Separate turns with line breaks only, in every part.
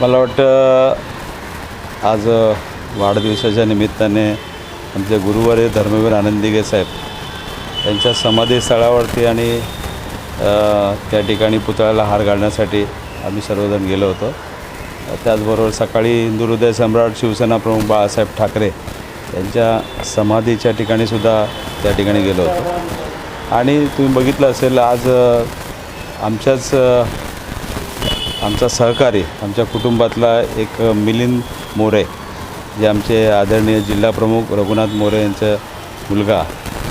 मला वाटतं आज वाढदिवसाच्या निमित्ताने आमचे गुरुवारी धर्मवीर आनंदिगे साहेब त्यांच्या समाधीस्थळावरती आणि त्या ठिकाणी पुतळ्याला हार घालण्यासाठी आम्ही सर्वजण गेलो होतो. त्याचबरोबर सकाळी हिंदू हृदय सम्राट शिवसेना प्रमुख बाळासाहेब ठाकरे यांच्या समाधीच्या ठिकाणीसुद्धा त्या ठिकाणी गेलो होतो. आणि तुम्ही बघितलं असेल आज आमच्याच आमचा सहकारी आमच्या कुटुंबातला एक मिलिंद मोरे जे आमचे आदरणीय जिल्हाप्रमुख रघुनाथ मोरे यांचा मुलगा.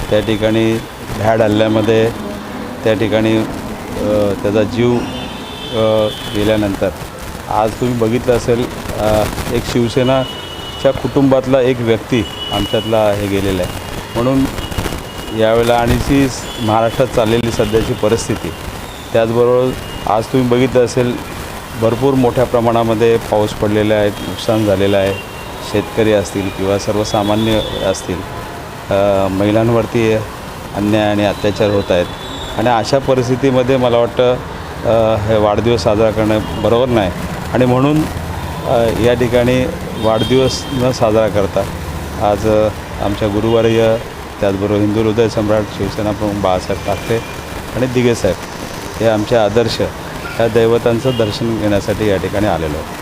त्या ठिकाणी भ्याड हल्ल्यामध्ये त्या ठिकाणी त्याचा जीव गेल्यानंतर. आज तुम्ही बघितलं असेल एक शिवसेनाच्या कुटुंबातला एक व्यक्ती आमच्यातला हे गेलेला आहे. म्हणून यावेळेला आणि जी महाराष्ट्रात चाललेली सध्याची परिस्थिती. त्याचबरोबर आज तुम्ही बघितलं असेल भरपूर मोठ्या प्रमाणामध्ये पाऊस पडलेला आहे नुकसान झालेलं आहे. शेतकरी असतील किंवा सर्वसामान्य असतील महिलांवरती अन्याय आणि अत्याचार होत आहेत. आणि अशा परिस्थितीमध्ये मला वाटतं हे वाढदिवस साजरा करणं बरोबर नाही. आणि म्हणून या ठिकाणी वाढदिवस न साजरा करता आज आमच्या गुरुवार्य त्याचबरोबर हिंदू हृदय सम्राट शिवसेना प्रमुख बाळासाहेब ठाकरे आणि दिगेसाहेब हे आमचे आदर्श त्या दैवतांचं दर्शन घेण्यासाठी या ठिकाणी आलेलो आहे